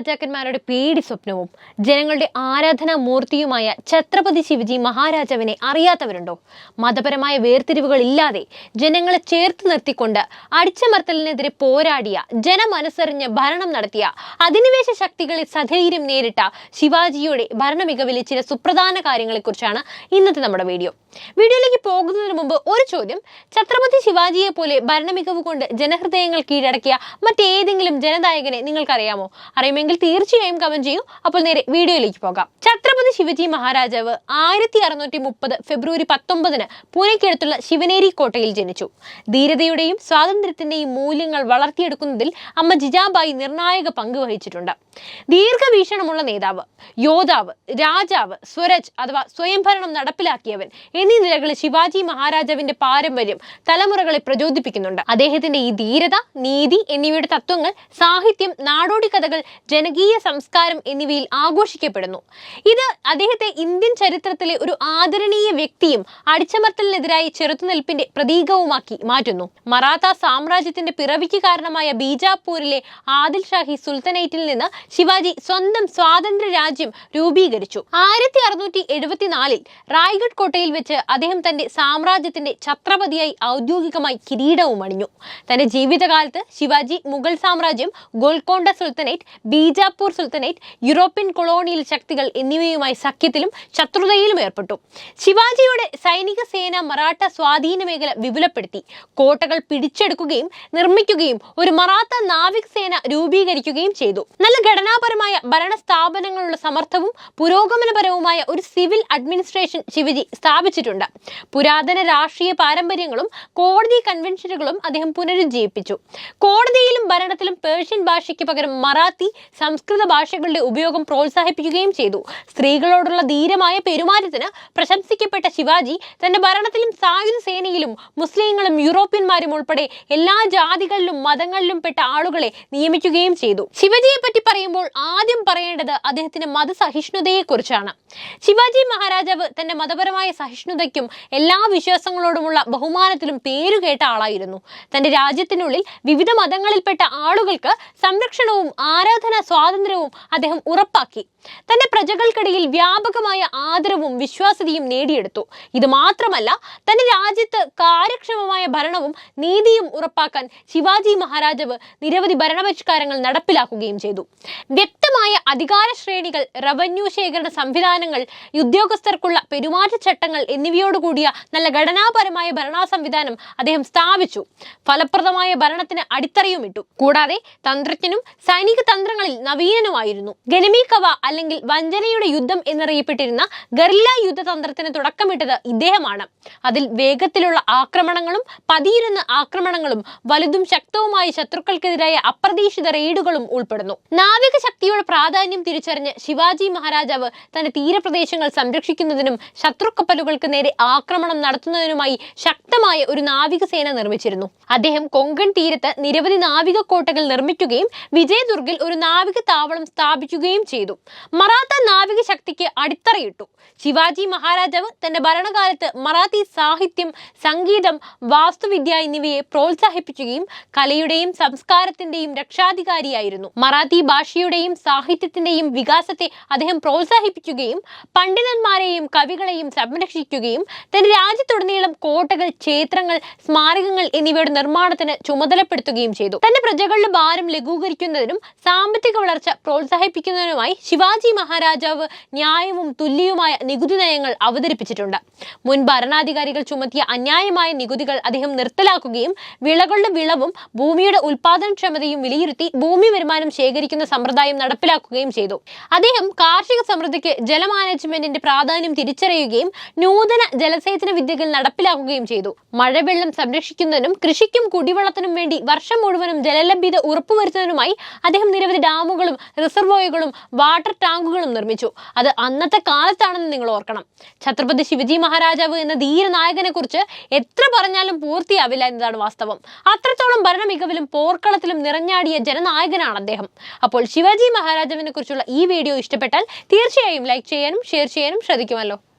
രാജാക്കന്മാരുടെ പേടി സ്വപ്നവും ജനങ്ങളുടെ ആരാധനാ മൂർത്തിയുമായ ഛത്രപതി ശിവജി മഹാരാജാവിനെ അറിയാത്തവരുണ്ടോ? മതപരമായ വേർതിരിവുകൾ ഇല്ലാതെ ജനങ്ങളെ ചേർത്ത് നിർത്തിക്കൊണ്ട് അടിച്ചമർത്തലിനെതിരെ പോരാടിയ ജനമനസ്സറിഞ്ഞ് ഭരണം നടത്തിയ അധിനിവേശ ശക്തികളെ സധൈര്യം നേരിട്ട ശിവാജിയുടെ ഭരണമികവിലെ ചില സുപ്രധാന കാര്യങ്ങളെക്കുറിച്ചാണ് ഇന്നത്തെ നമ്മുടെ വീഡിയോ. വീഡിയോയിലേക്ക് പോകുന്നതിന് മുമ്പ് ഒരു ചോദ്യം. ഛത്രപതി ശിവാജിയെ പോലെ ഭരണമികവ് കൊണ്ട് ജനഹൃദയങ്ങൾ കീഴടക്കിയ മറ്റേതെങ്കിലും ജനനായകനെ നിങ്ങൾക്കറിയാമോ? അറിയുമെങ്കിൽ തീർച്ചയായും കമന്റ് ചെയ്യൂ. അപ്പോൾ നേരെ വീഡിയോയിലേക്ക് പോകാം. ഛത്രപതി ശിവജി മഹാരാജാവ് ആയിരത്തി അറുന്നൂറ്റി മുപ്പത് ഫെബ്രുവരി പത്തൊമ്പതിന് പൂനെക്കടുത്തുള്ള ശിവനേരി കോട്ടയിൽ ജനിച്ചു. ധീരതയുടെയും സ്വാതന്ത്ര്യത്തിന്റെയും മൂല്യങ്ങൾ വളർത്തിയെടുക്കുന്നതിൽ അമ്മ ജിജാബായി നിർണായക പങ്ക് വഹിച്ചിട്ടുണ്ട്. ദീർഘവീക്ഷണമുള്ള നേതാവ് യോദ്ധാവ് രാജാവ് സ്വരജ് അഥവാ സ്വയംഭരണം നടപ്പിലാക്കിയവൻ എന്നീ നിലകളിൽ ശിവാജി മഹാരാജാവിന്റെ പാരമ്പര്യം തലമുറകളെ പ്രചോദിപ്പിക്കുന്നുണ്ട്. അദ്ദേഹത്തിന്റെ ഈ ധീരത നീതി എന്നിവയുടെ തത്വങ്ങൾ സാഹിത്യം നാടോടി കഥകൾ ജനകീയ സംസ്കാരം എന്നിവയിൽ ആഘോഷിക്കപ്പെടുന്നു. ഇത് അദ്ദേഹത്തെ ഇന്ത്യൻ ചരിത്രത്തിലെ ഒരു ആദരണീയ വ്യക്തിയും അടിച്ചമർത്തലിനെതിരായി ചെറുത്തുനിൽപ്പിന്റെ പ്രതീകവുമാക്കി മാറ്റുന്നു. മറാത്ത സാമ്രാജ്യത്തിന്റെ പിറവിക്ക് കാരണമായ ബീജാപൂരിലെ ആദിൽ ഷാഹി സുൽത്തനേറ്റിൽ നിന്ന് ശിവാജി സ്വന്തം സ്വാതന്ത്ര്യ രാജ്യം രൂപീകരിച്ചു. ആയിരത്തി അറുന്നൂറ്റി എഴുപത്തിനാലിൽ റായ്ഗഡ് കോട്ടയിൽ വെച്ച് അദ്ദേഹം തന്റെ സാമ്രാജ്യത്തിന്റെ ഛത്രപതിയായി ഔദ്യോഗികമായി കിരീടവും അണിഞ്ഞു. തന്റെ ജീവിതകാലത്ത് ശിവാജി മുഗൾ സാമ്രാജ്യം Golconda sultanate Bijapur sultanate European colonial ശക്തികൾ എന്നിവയുമായി സഖ്യത്തിലും ശത്രുതയിലും ഏർപ്പെട്ടു. ശിവാജിയുടെ സൈനിക സേന മറാഠ സ്വാധീന മേഖല വിപുലപ്പെടുത്തി. കോട്ടകൾ പിടിച്ചെടുക്കുകയും നിർമ്മിക്കുകയും ഒരു മറാത്ത നാവിക സേന രൂപീകരിക്കുകയും ചെയ്തു. നല്ല ഘടനാപരമായ ഭരണ സ്ഥാപനങ്ങളുള്ള സമർത്ഥവും പുരോഗമനപരവുമായ ഒരു സിവിൽ അഡ്മിനിസ്ട്രേഷൻ ശിവജി സ്ഥാപിച്ചിട്ടുണ്ട്. പുരാതന രാഷ്ട്രീയ പാരമ്പര്യങ്ങളും കോടതി കൺവെൻഷനുകളും അദ്ദേഹം പുനരുജ്ജീവിപ്പിച്ചു. കോടതിയിലും ഭരണത്തിലും പേർഷ്യൻ ഭാഷയ്ക്ക് പകരം മറാത്തി സംസ്കൃത ഭാഷകളുടെ ഉപയോഗം പ്രോത്സാഹിപ്പിക്കുകയും ചെയ്തു. സ്ത്രീകളോടുള്ള ധീരമായ പെരുമാറ്റത്തിന് പ്രശംസിക്കപ്പെട്ട ശിവാജി തന്റെ ഭരണത്തിലും സായുധ സേനയിലും മുസ്ലിങ്ങളും യൂറോപ്യന്മാരും ഉൾപ്പെടെ എല്ലാ ജാതികളിലും മതങ്ങളിലും പെട്ട ആളുകളെ നിയമിക്കുകയും ചെയ്തു. ശിവജിയെ പറ്റി പറയുമ്പോൾ ആദ്യം പറയേണ്ടത് അദ്ദേഹത്തിന്റെ മതസഹിഷ്ണുതയെ കുറിച്ചാണ് ശിവാജി മഹാരാജാവ് തന്റെ മതപരമായ സഹിഷ്ണുതയ്ക്കും എല്ലാ വിശ്വാസങ്ങളോടുമുള്ള ബഹുമാനത്തിലും പേരുകേട്ട ആളായിരുന്നു. തന്റെ രാജ്യത്തിനുള്ളിൽ വിവിധ മതങ്ങളിൽപ്പെട്ട ആളുകൾക്ക് സംരക്ഷണവും ആരാധനാ സ്വാതന്ത്ര്യവും അദ്ദേഹം ഉറപ്പാക്കി. തന്റെ പ്രജകൾക്കിടയിൽ വ്യാപകമായ ആദരവും വിശ്വാസ്യതയും നേടിയെടുത്തു. ഇത് മാത്രമല്ല തന്റെ രാജ്യത്ത് കാര്യക്ഷമമായ ഭരണവും നീതിയും ഉറപ്പാക്കാൻ ശിവാജി മഹാരാജാവ് നിരവധി ഭരണപരിഷ്കാരങ്ങൾ നടപ്പിലാക്കുകയും ചെയ്തു. വ്യക്തമായ അധികാര ശ്രേണികൾ റവന്യൂ ശേഖരണ സംവിധാനങ്ങൾ ഉദ്യോഗസ്ഥർക്കുള്ള പെരുമാറ്റച്ചട്ടങ്ങൾ എന്നിവയോടുകൂടിയ നല്ല ഘടനാപരമായ ഭരണാ സംവിധാനം അദ്ദേഹം സ്ഥാപിച്ചു. ഫലപ്രദമായ ഭരണത്തിന് അടിത്തറയും ഇട്ടു. കൂടാതെ തന്ത്രജ്ഞനും സൈനിക തന്ത്രങ്ങളിൽ നവീനനുമായിരുന്നു. ഗനമി കവ അല്ലെങ്കിൽ വഞ്ചനയുടെ യുദ്ധം എന്നറിയപ്പെട്ടിരുന്ന ഗറില്ല യുദ്ധതന്ത്രത്തിന് തുടക്കമിട്ടത് ഇദ്ദേഹമാണ്. അതിൽ വേഗത്തിലുള്ള ആക്രമണങ്ങളും പതിയിരുന്ന ആക്രമണങ്ങളും വലുതും ശക്തവുമായ ശത്രുക്കൾക്കെതിരായ അപ്രതീക്ഷിത റെയ്ഡുകളും ഉൾപ്പെടുന്നു. നാവിക ശക്തിയുടെ പ്രാധാന്യം തിരിച്ചറിഞ്ഞ് ശിവാജി മഹാരാജാവ് തന്റെ തീരപ്രദേശങ്ങൾ സംരക്ഷിക്കുന്നതിനും ശത്രുക്കപ്പലുകൾക്ക് നേരെ ആക്രമണം നടത്തുന്നതിനുമായി ശക്തമായ ഒരു നാവികസേന നിർമ്മിച്ചിരുന്നു. അദ്ദേഹം കൊങ്കൺ തീരത്ത് നിരവധി നാവിക കോട്ടകൾ നിർമ്മിക്കുകയും വിജയദുർഗിൽ ഒരു നാവിക താവളം സ്ഥാപിക്കുകയും ചെയ്തു. മറാത്ത നാവിക ശക്തിക്ക് അടിത്തറയിട്ടു. ശിവാജി മഹാരാജാവ് തന്റെ ഭരണകാലത്ത് മറാത്തി സാഹിത്യം സംഗീതം വാസ്തുവിദ്യ എന്നിവയെ പ്രോത്സാഹിപ്പിക്കുകയും കലയുടെയും സംസ്കാരത്തിന്റെയും രക്ഷാധികാരിയായിരുന്നു. മറാത്തി ഭാഷയുടെയും സാഹിത്യത്തിന്റെയും വികാസത്തെ അദ്ദേഹം പ്രോത്സാഹിപ്പിക്കുകയും പണ്ഡിതന്മാരെയും കവികളെയും സംരക്ഷിക്കുകയും തന്റെ രാജ്യത്തുടനീളം കോട്ടകൾ ക്ഷേത്രങ്ങൾ സ്മാരകങ്ങൾ എന്നിവയുടെ നിർമ്മാണത്തിന് ചുമതലപ്പെടുത്തുകയും ചെയ്തു. തന്റെ പ്രജകളുടെ ഭാരം ലഘൂകരിക്കുന്നതിനും സാമ്പത്തിക വളർച്ച പ്രോത്സാഹിപ്പിക്കുന്നതിനുമായി ശിവാജി മഹാരാജാവ് ന്യായവും തുല്യവുമായ നികുതി നയങ്ങൾ അവതരിപ്പിച്ചിട്ടുണ്ട്. മുൻ ഭരണാധികാരികൾ ചുമത്തിയ അന്യായമായ നികുതികൾ അദ്ദേഹം നിർത്തലാക്കുകയും വിളകളുടെ വിളവും ഭൂമിയുടെ ഉൽപാദനക്ഷമതയും വിലയിരുത്തി ഭൂമി വരുമാനം ശേഖരിക്കുന്ന സമ്പ്രദായം നടപ്പിലാക്കുകയും ചെയ്തു. അദ്ദേഹം കാർഷിക സമൃദ്ധിക്ക് ജല മാനേജ്മെന്റിന്റെ പ്രാധാന്യം തിരിച്ചറിയുകയും നൂതന ജലസേചന വിദ്യകൾ നടപ്പിലാക്കുകയും ചെയ്തു. മഴവെള്ളം സംരക്ഷിക്കുന്നതിനും കൃഷിക്കും കുടിവെള്ളത്തിനും വേണ്ടി വർഷം മുഴുവനും ജലലഭ്യത ഉറപ്പുവരുത്തുന്നതിനുമായി അദ്ദേഹം നിരവധി ഡാമുകളും റിസർവോയറുകളും വാട്ടർ ടാങ്കുകളും നിർമ്മിച്ചു. അത് അന്നത്തെ കാലത്താണെന്ന് നിങ്ങൾ ഓർക്കണം. ഛത്രപതി ശിവജി മഹാരാജാവ് എന്ന ധീരനായകനെ കുറിച്ച് എത്ര പറഞ്ഞാലും പൂർത്തിയാവില്ല എന്നതാണ് വാസ്തവം. അത്രത്തോളം ഭരണമികവിലും പോർക്കളത്തിലും നിറഞ്ഞാടിയ ജനനായകനാണ് അദ്ദേഹം. അപ്പോൾ ശിവാജി മഹാരാജാവിനെ കുറിച്ചുള്ള ഈ വീഡിയോ ഇഷ്ടപ്പെട്ടാൽ തീർച്ചയായും ലൈക്ക് ചെയ്യാനും ഷെയർ ചെയ്യാനും ശ്രദ്ധിക്കുമല്ലോ.